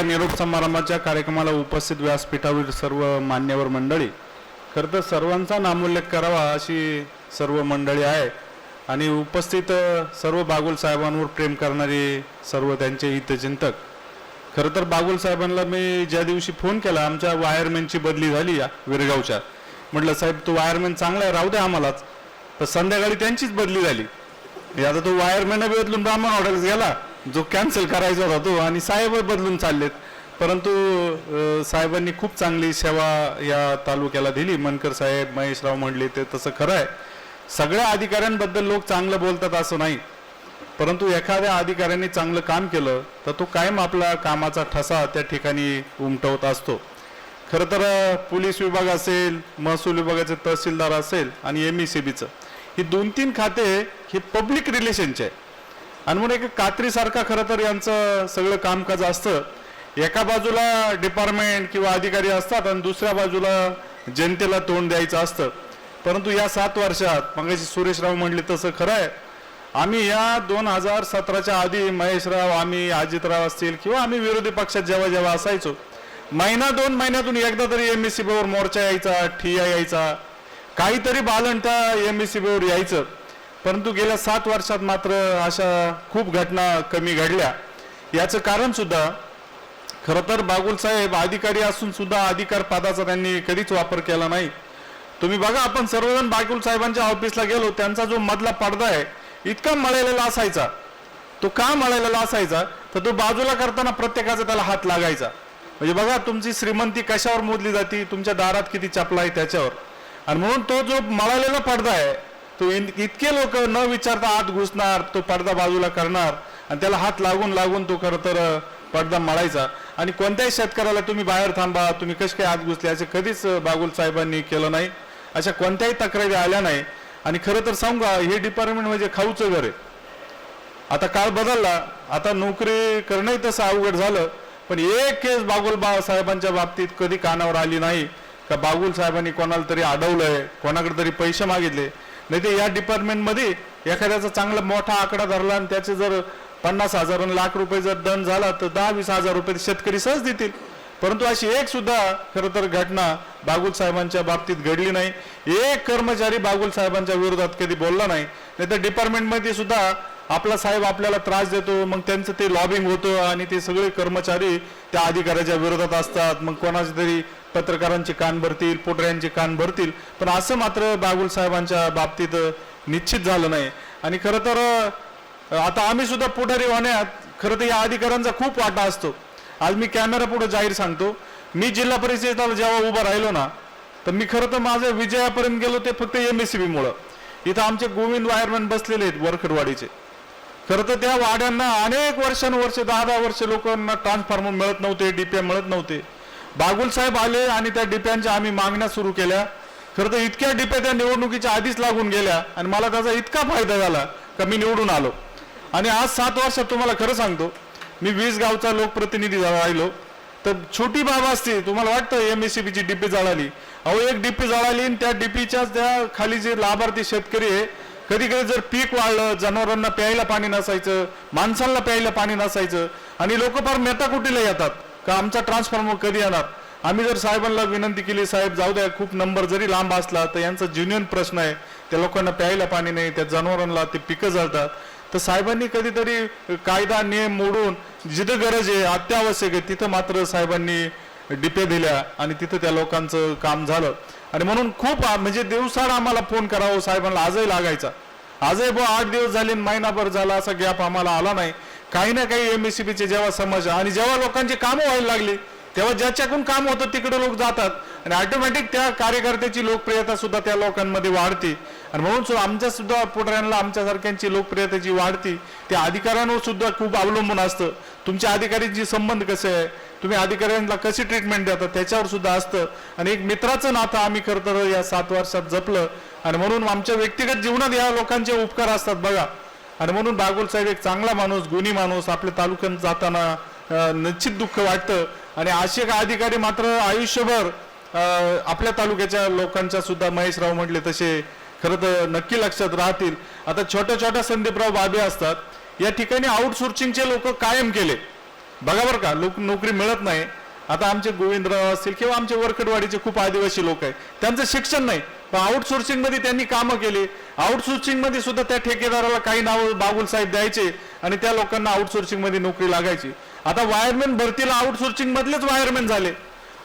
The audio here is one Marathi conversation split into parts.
या निरोप समारंभाच्या कार्यक्रमाला उपस्थित व्यासपीठावरील सर्व मान्यवर मंडळी खरं तर सर्वांचा नामोल्लेख करावा अशी सर्व मंडळी आहे आणि उपस्थित सर्व बागुल साहेबांवर प्रेम करणारी सर्व त्यांचे हितचिंतक. खरं तर बागुल साहेबांना मी ज्या दिवशी फोन केला आमच्या वायरमॅनची बदली झाली या विरगावच्या. म्हटलं साहेब तो वायरमॅन चांगला आहे राहू द्या आम्हालाच. तर संध्याकाळी त्यांचीच बदली झाली. आता तो वायरमॅन बदलून ब्राह्मण हॉटेल्स गेला. जो कॅन्सल करायचा होता तो आणि साहेब बदलून चाललेत. परंतु साहेबांनी खूप चांगली सेवा या तालुक्याला दिली. मनकर साहेब महेशराव म्हणले ते तसं खरं आहे. सगळ्या अधिकाऱ्यांबद्दल लोक चांगलं बोलतात असं नाही. परंतु एखाद्या अधिकाऱ्यांनी चांगलं काम केलं तर तो कायम आपला कामाचा ठसा त्या ठिकाणी उमटवत असतो. खरं तर पोलीस विभाग असेल महसूल विभागाचे तहसीलदार असेल आणि एम ई सी बीचं ही दोन तीन खाते हे पब्लिक रिलेशनचे आहे आणि म्हणून एक कात्रीसारखा खरं तर यांचं सगळं कामकाज असतं. एका बाजूला डिपार्टमेंट किंवा अधिकारी असतात आणि दुसऱ्या बाजूला जनतेला तोंड द्यायचं असतं. परंतु या सात वर्षात मगाशी सुरेशराव म्हणले तसं खरं आहे. आम्ही या दोन हजार सतराच्या आधी महेशराव आम्ही अजितराव असतील किंवा आम्ही विरोधी पक्षात जेव्हा जेव्हा असायचो महिना दोन महिन्यातून एकदा तरी एम एस सी बीवर मोर्चा यायचा ठिया यायचा. काहीतरी बालन त्या एम एस सी बीवर यायचं. परंतु गेल्या सात वर्षात मात्र अशा खूप घटना कमी घडल्या. याचं कारण सुद्धा खरं तर बागुल साहेब अधिकारी असून सुद्धा अधिकार पदाचा त्यांनी कधीच वापर केला नाही. तुम्ही बघा आपण सर्वजण बागुल साहेबांच्या ऑफिसला गेलो त्यांचा जो मधला पडदा आहे इतका मळलेला असायचा. तो का मळलेला असायचा? तर तो बाजूला करताना प्रत्येकाचा त्याला हात लागायचा. म्हणजे बघा तुमची श्रीमंती कशावर मोजली जाते? तुमच्या दारात किती चपला आहे त्याच्यावर? आणि म्हणून तो जो मळालेला पडदा आहे तो इन- इतके लोक न विचारता आत घुसणार तो पडदा बाजूला करणार आणि त्याला हात लागून लागून तो खरं तर पडदा मळायचा. आणि कोणत्याही शेतकऱ्याला तुम्ही बाहेर थांबा तुम्ही कसे काय आत घुसले असे कधीच बागुल साहेबांनी केलं नाही. अशा कोणत्याही तक्रारी आल्या नाही. आणि खरं तर सांगू हे डिपार्टमेंट म्हणजे खाऊचं घर आहे. आता काळ बदलला आता नोकरी करणंही तसं अवघड झालं पण एक केस बागुल बा साहेबांच्या बाबतीत कधी कानावर आली नाही. का बागुल साहेबांनी कोणाला तरी अडवलंय कोणाकडे तरी पैसे मागितले नाही तर या डिपार्टमेंटमध्ये एखाद्याचा चांगला मोठा आकडा धरला आणि त्याचे जर पन्नास हजार लाख रुपये जर दंड झाला तर दहा वीस हजार रुपये शेतकरी सहज देतील. परंतु अशी एक सुद्धा खरं तर घटना बागुल साहेबांच्या बाबतीत घडली नाही. एक कर्मचारी बागुल साहेबांच्या विरोधात कधी बोलला नाही. नाही तर डिपार्टमेंटमध्ये सुद्धा आपला साहेब आपल्याला त्रास देतो मग त्यांचं ते लॉबिंग होतं आणि ते सगळे कर्मचारी त्या अधिकाऱ्याच्या विरोधात असतात. मग कोणाचे तरी पत्रकारांचे कान भरतील पोटऱ्यांचे कान भरतील पण असं मात्र बागुल साहेबांच्या बाबतीत निश्चित झालं नाही. आणि खरं तर आता आम्ही सुद्धा पुढारी होण्यात खरं तर या अधिकाऱ्यांचा खूप वाटा असतो. आज मी कॅमेरा पुढे जाहीर सांगतो. मी जिल्हा परिषदेला जेव्हा उभा राहिलो ना तर मी खरं तर माझं विजयापर्यंत गेलो ते फक्त एम एस सी बीमुळं इथं आमचे गोविंद वायरमॅन बसलेले आहेत वरखडवाडीचे. खरं तर त्या वाड्यांना अनेक वर्षानुवर्षे दहा दहा वर्ष लोकांना ट्रान्सफॉर्मर मिळत नव्हते डीपीएम मिळत नव्हते. बागुल साहेब आले आणि त्या डिप्यांच्या आम्ही मागण्या सुरू केल्या. खरं तर इतक्या डिप्या त्या निवडणुकीच्या आधीच लागून गेल्या आणि मला त्याचा इतका फायदा झाला का मी निवडून आलो. आणि आज सात वर्षात तुम्हाला खरं सांगतो मी वीस गावचा लोकप्रतिनिधी राहिलो तर छोटी बाब असते. तुम्हाला वाटतं एम एस सी बीची डीपी जळाली? अहो एक डीपी जळाली आणि त्या डीपीच्या त्या खाली जे लाभार्थी शेतकरी आहे कधी कधी जर पीक वाढलं जनावरांना प्यायला पाणी नसायचं माणसांना प्यायला पाणी नसायचं आणि लोक फार मेटाकुटीला येतात. तर आमचा ट्रान्सफॉर्मर कधी येणार? आम्ही जर साहेबांना विनंती केली साहेब जाऊ द्या खूप नंबर जरी लांब असला तर यांचा ज्युनियन प्रश्न आहे. त्या लोकांना प्यायला पाणी नाही त्या जनावरांना ते पिकं जळतात. तर साहेबांनी कधीतरी कायदा नियम मोडून जिथं गरज आहे अत्यावश्यक आहे तिथं मात्र साहेबांनी डिपे दिल्या आणि तिथं त्या लोकांचं काम झालं. आणि म्हणून खूप म्हणजे दिवसाड आम्हाला फोन करावं हो, साहेबांना आजही लागायचा. आजही बो आठ दिवस झाले आणि महिनाभर झाला असा गॅप आम्हाला आला नाही. काही ना काही एम एस सी बीचे जेव्हा समज आणि जेव्हा लोकांची कामं व्हायला लागली तेव्हा ज्याच्याकडून काम होतं तिकडे लोक जातात. आणि ऑटोमॅटिक त्या कार्यकर्त्याची लोकप्रियता सुद्धा त्या लोकांमध्ये वाढते. आणि म्हणून सुद्धा आमच्या सुद्धा पुढाऱ्यांना आमच्यासारख्यांची लोकप्रियतेची वाढती. त्या अधिकाऱ्यांवर सुद्धा खूप अवलंबून असतं. तुमच्या अधिकाऱ्यांची संबंध कसे आहे? तुम्ही अधिकाऱ्यांना कशी ट्रीटमेंट देता? त्याच्यावर सुद्धा असतं. आणि एक मित्राचं नातं आम्ही खरं तर या सात वर्षात जपलं. आणि म्हणून आमच्या व्यक्तिगत जीवनात या लोकांचे उपकार असतात. बघा आणि म्हणून बागोल साहेब एक चांगला माणूस गुणी माणूस आपल्या तालुक्यात जाताना निश्चित दुःख वाटतं. आणि असे एक अधिकारी मात्र आयुष्यभर आपल्या तालुक्याच्या लोकांच्या सुद्धा महेशराव म्हटले तसे खरं तर नक्की लक्षात राहतील. आता छोट्या छोट्या संदीपराव बाबे असतात. या ठिकाणी आउटसोर्सिंगचे लोक कायम केले. बघा बरं का लोक नोकरी मिळत नाही. आता आमचे गोविंदराव असतील किंवा आमचे वरखडवाडीचे खूप आदिवासी लोक आहेत. त्यांचं शिक्षण नाही. आउटसोर्सिंगमध्ये त्यांनी कामं केली. आउटसोर्सिंगमध्ये सुद्धा त्या ठेकेदाराला काही नाव बाबुल साहेब द्यायचे आणि त्या लोकांना आउटसोर्सिंगमध्ये नोकरी लागायची. आता वायरमॅन भरतीला आउटसोर्सिंग मधलेच वायरमॅन झाले.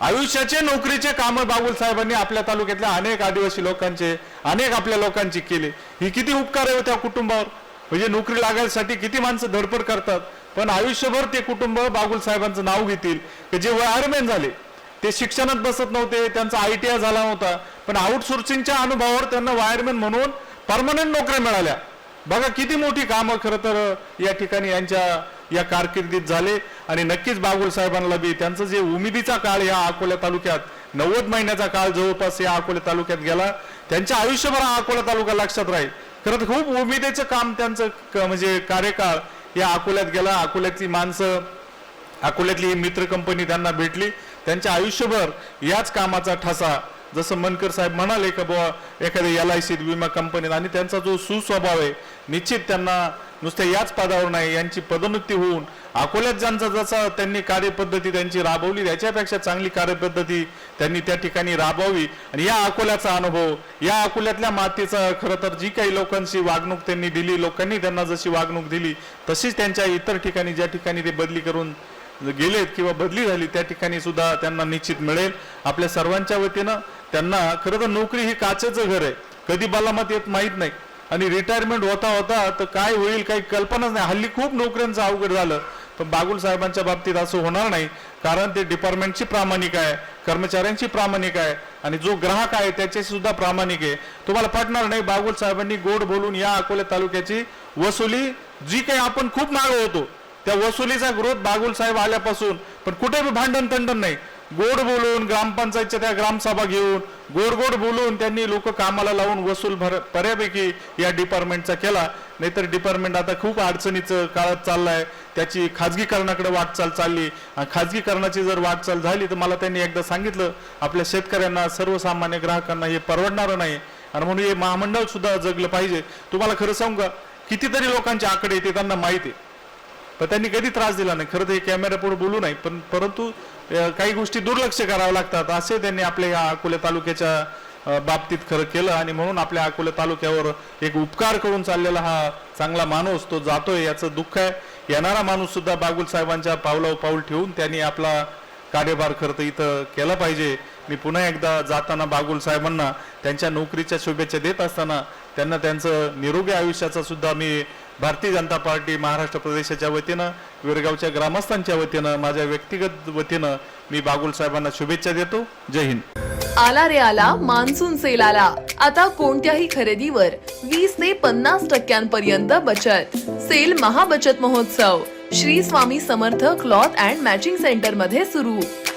आयुष्याचे नोकरीचे कामं बाबुल साहेबांनी आपल्या तालुक्यातल्या अनेक आदिवासी लोकांचे अनेक आपल्या लोकांची केले. ही किती उपकार आहे हो त्या कुटुंबावर? म्हणजे नोकरी लागायसाठी किती माणसं धडपड करतात? पण आयुष्यभर ते कुटुंब बाबुल साहेबांचं नाव घेतील. की जे वायरमॅन झाले ते शिक्षणात बसत नव्हते त्यांचा आय टी आय झाला नव्हता. पण आउटसोर्सिंगच्या अनुभवावर त्यांना वायरमॅन म्हणून परमनंट नोकऱ्या मिळाल्या. बघा किती मोठी कामं खरं तर या ठिकाणी यांच्या या कारकिर्दीत झाले. आणि नक्कीच बागुल साहेबांना बी त्यांचं जे उमेदीचा काळ या अकोला तालुक्यात नव्वद महिन्याचा काळ जवळपास या अकोला तालुक्यात गेला. त्यांच्या आयुष्यभर हा अकोला तालुका लक्षात राहील. खरं तर खूप उमेदीचं काम त्यांचं क- म्हणजे कार्यकाळ या अकोल्यात गेला. अकोल्यातली माणसं अकोल्यातली ही मित्र कंपनी त्यांना भेटली. त्यांच्या आयुष्यभर याच कामाचा ठसा जसं मनकर साहेब म्हणाले का बुवा एखाद्या एल आय सीत विमा कंपनीत आणि त्यांचा जो सुस्वभाव आहे निश्चित त्यांना नुसत्या याच पदावर नाही यांची पदोन्नती होऊन अकोल्यात ज्यांचा जसा त्यांनी कार्यपद्धती त्यांची राबवली त्याच्यापेक्षा चांगली कार्यपद्धती त्यांनी त्या ठिकाणी राबवावी. आणि या अकोल्याचा अनुभव या अकोल्यातल्या मातीचा खरं तर जी काही लोकांची वागणूक त्यांनी दिली लोकांनी त्यांना जशी वागणूक दिली तशीच त्यांच्या इतर ठिकाणी ज्या ठिकाणी ते बदली करून गेलेत किंवा बदली झाली त्या ठिकाणी सुद्धा त्यांना निश्चित मिळेल. आपल्या सर्वांच्या वतीनं त्यांना खरं तर नोकरी ही काचेचं घर आहे. कधी बालामत येत माहीत नाही. आणि रिटायरमेंट होता होता तर काय होईल काही कल्पनाच नाही. हल्ली खूप नोकऱ्यांचं अवघड झालं. पण बागुल साहेबांच्या बाबतीत असं होणार नाही. कारण ते डिपार्टमेंटची प्रामाणिक आहे कर्मचाऱ्यांची प्रामाणिक आहे. आणि जो ग्राहक आहे त्याच्याशी सुद्धा प्रामाणिक आहे. तुम्हाला पटणार नाही बागुल साहेबांनी गोड बोलून या अकोले तालुक्याची वसुली जी काही आपण खूप मागे होतो त्या वसुलीचा ग्रोथ बागुल साहेब आल्यापासून. पण कुठे बी भांडण तंडण नाही. गोड बोलून ग्रामपंचायतच्या त्या ग्रामसभा घेऊन गोड गोड बोलून त्यांनी लोक कामाला लावून वसूल भर बऱ्यापैकी या डिपार्टमेंटचा केला. नाहीतर डिपार्टमेंट आता खूप अडचणीचं काळात चाललाय. त्याची खाजगीकरणाकडे वाटचाल चालली. आणि खाजगीकरणाची जर वाटचाल झाली तर मला त्यांनी एकदा सांगितलं आपल्या शेतकऱ्यांना सर्वसामान्य ग्राहकांना हे परवडणारं नाही. आणि म्हणून हे महामंडळ सुद्धा जगलं पाहिजे. तुम्हाला खरं सांगू का? कितीतरी लोकांचे आकडे येते त्यांना माहिती आहे. पण त्यांनी कधी त्रास दिला नाही. खरं तर हे कॅमेरा बोलू नाही पण परंतु काही गोष्टी दुर्लक्ष कराव्या लागतात असे त्यांनी आपल्या या अकोल्या तालुक्याच्या बाबतीत खरं केलं आणि म्हणून आपल्या अकोल्या तालुक्यावर एक उपकार करून चाललेला हा चांगला माणूस तो जातोय याचं दुःख आहे. येणारा माणूस सुद्धा बागुल साहेबांच्या पावलावर पाऊल ठेवून त्यांनी आपला कार्यभार खरं तर इथं केला पाहिजे. मी पुन्हा एकदा जाताना बागुल साहेबांना त्यांच्या नोकरीच्या शुभेच्छा देत असताना त्यांना त्यांचं निरोगी आयुष्याचा सुद्धा मी भारतीय जनता पार्टी महाराष्ट्र प्रदेशाच्या वतीनं विरगावच्या ग्रामस्थांच्या वतीनं माझ्या व्यक्तिगत वतीनं मी बागुल साहेबांना शुभेच्छा देतो. जय हिंद. आला रे आला मान्सून सेल आला. आता कोणत्याही खरेदीवर वीस ते पन्नास टक्क्यांपर्यंत बचत. सेल महाबचत महोत्सव. Shri Swami Samarth cloth and matching सेंटरमध्ये सुरू.